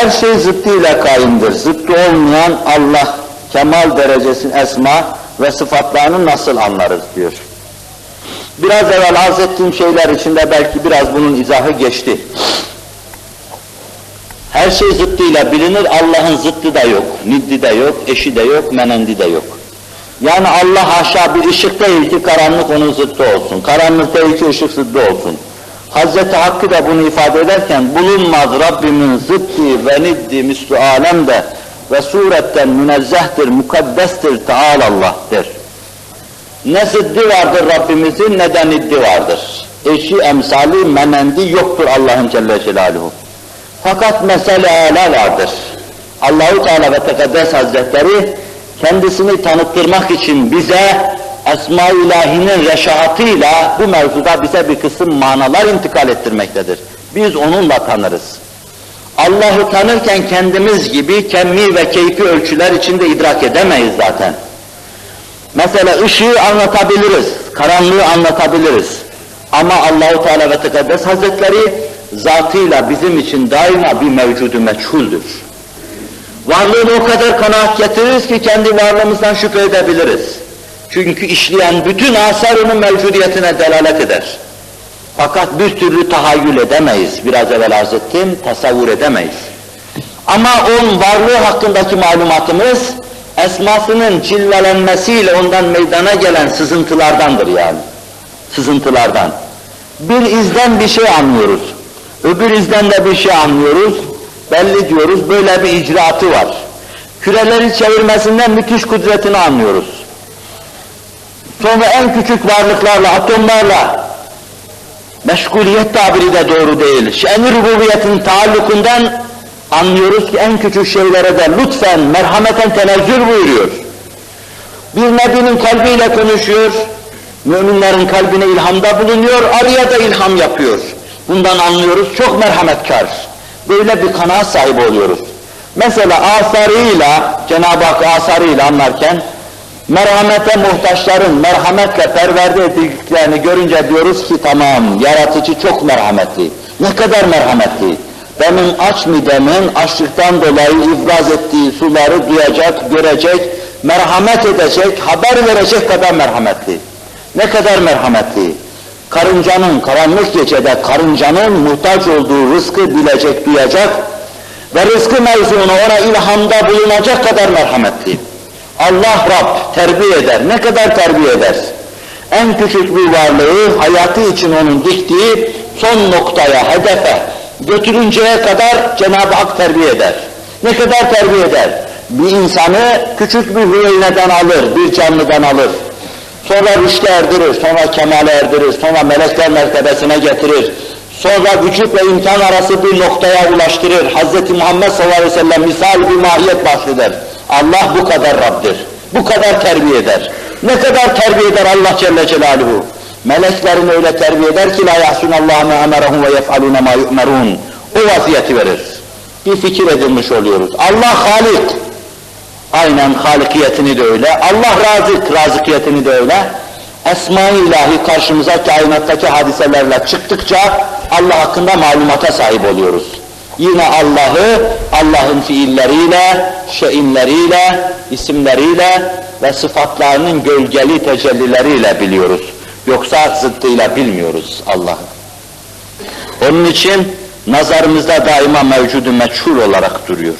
Her şey zıttıyla kaimdir. Zıttı olmayan Allah kemal derecesinin esma ve sıfatlarını nasıl anlarız diyor. Biraz evvel arz ettiğim şeyler içinde belki biraz bunun izahı geçti. Her şey zıttıyla bilinir, Allah'ın zıttı da yok, niddi de yok, eşi de yok, menendi de yok. Yani Allah haşa bir ışık değil ki karanlık onun zıttı olsun, karanlık değil ki ışık zıttı olsun. Hazreti Hakkı da bunu ifade ederken, bulunmaz Rabbimin zıttı ve niddi mislu alemde ve suretten münezzehtir, mukaddestir, Teala der. Ne zıddı vardır Rabbimizin ne de niddi vardır. Eşi, emsali, menendi yoktur Allah'ın Celle Celaluhu. Fakat mesele ala vardır. Allahu Teala ve Tekaddes Hazretleri kendisini tanıttırmak için bize Esma-i İlahi'nin reşahatıyla bu mevzuda bize bir kısım manalar intikal ettirmektedir. Biz onunla tanırız. Allah'ı tanırken kendimiz gibi kemmi ve keyfi ölçüler içinde idrak edemeyiz zaten. Mesela ışığı anlatabiliriz, karanlığı anlatabiliriz. Ama Allahu Teala ve Tekaddes Hazretleri zatıyla bizim için daima bir mevcudu meçhuldür. Varlığını o kadar kanaat getiririz ki kendi varlığımızdan şüphe edebiliriz. Çünkü işleyen bütün asar onun mevcudiyetine delalet eder. Fakat bir türlü tahayyül edemeyiz. Biraz evvel arz ettim, tasavvur edemeyiz. Ama onun varlığı hakkındaki malumatımız, esmasının cilvelenmesiyle ondan meydana gelen sızıntılardandır yani. Sızıntılardan. Bir izden bir şey anlıyoruz. Öbür izden de bir şey anlıyoruz. Belli diyoruz, böyle bir icraatı var. Küreleri çevirmesinden müthiş kudretini anlıyoruz. Sonra en küçük varlıklarla, atomlarla, meşguliyet tabiri de doğru değil. Şen-i rububiyetin taallukundan anlıyoruz ki en küçük şeylere de lütfen, merhameten tenezzül buyuruyor. Bir nebinin kalbiyle konuşuyor, müminlerin kalbine ilhamda bulunuyor, araya da ilham yapıyor. Bundan anlıyoruz, çok merhametkar. Böyle bir kanaat sahibi oluyoruz. Mesela asarıyla, Cenab-ı Hak asarıyla anlarken, merhamete muhtaçların merhametle perverde edildiklerini görünce diyoruz ki tamam, yaratıcı çok merhametli. Ne kadar merhametli. Benim aç midemin açlıktan dolayı ifraz ettiği suları duyacak, görecek, merhamet edecek, haber verecek kadar merhametli. Ne kadar merhametli. Karıncanın, karanlık gecede karıncanın muhtaç olduğu rızkı bilecek, duyacak ve rızkı mevzunu ona ilhamda bulunacak kadar merhametli. Allah Rab terbiye eder. Ne kadar terbiye eder? En küçük bir varlığı hayatı için onun diktiği son noktaya, hedefe götürünceye kadar Cenab-ı Hak terbiye eder. Ne kadar terbiye eder? Bir insanı küçük bir hüveyneden alır, bir canlıdan alır. Sonra rüşte erdirir, sonra kemale erdirir, sonra melekler mertebesine getirir. Sonra vücut ve imkan arası bir noktaya ulaştırır. Hz. Muhammed sallallahu aleyhi ve sellem misal bir mahiyet bahseder. Allah bu kadar Rabbdir. Bu kadar terbiye eder. Ne kadar terbiye eder Allah Celle Celaluhu. Meleklerini öyle terbiye eder ki la yahsunallahu ma emerahum ve yef'alune ma yu'merun. O vaziyeti verir. Bir fikir edilmiş oluyoruz. Allah Halik. Aynen halikiyetini de öyle. Allah razık, razıkiyetini de öyle. Esma-i ilahi karşımıza kainattaki hadiselerle çıktıkça Allah hakkında malumata sahip oluyoruz. Yine Allah'ı Allah'ın fiilleriyle, şeinleriyle, isimleriyle ve sıfatlarının gölgeli tecellileriyle biliyoruz. Yoksa zıttıyla bilmiyoruz Allah'ı. Onun için nazarımızda daima mevcudu meçhul olarak duruyor.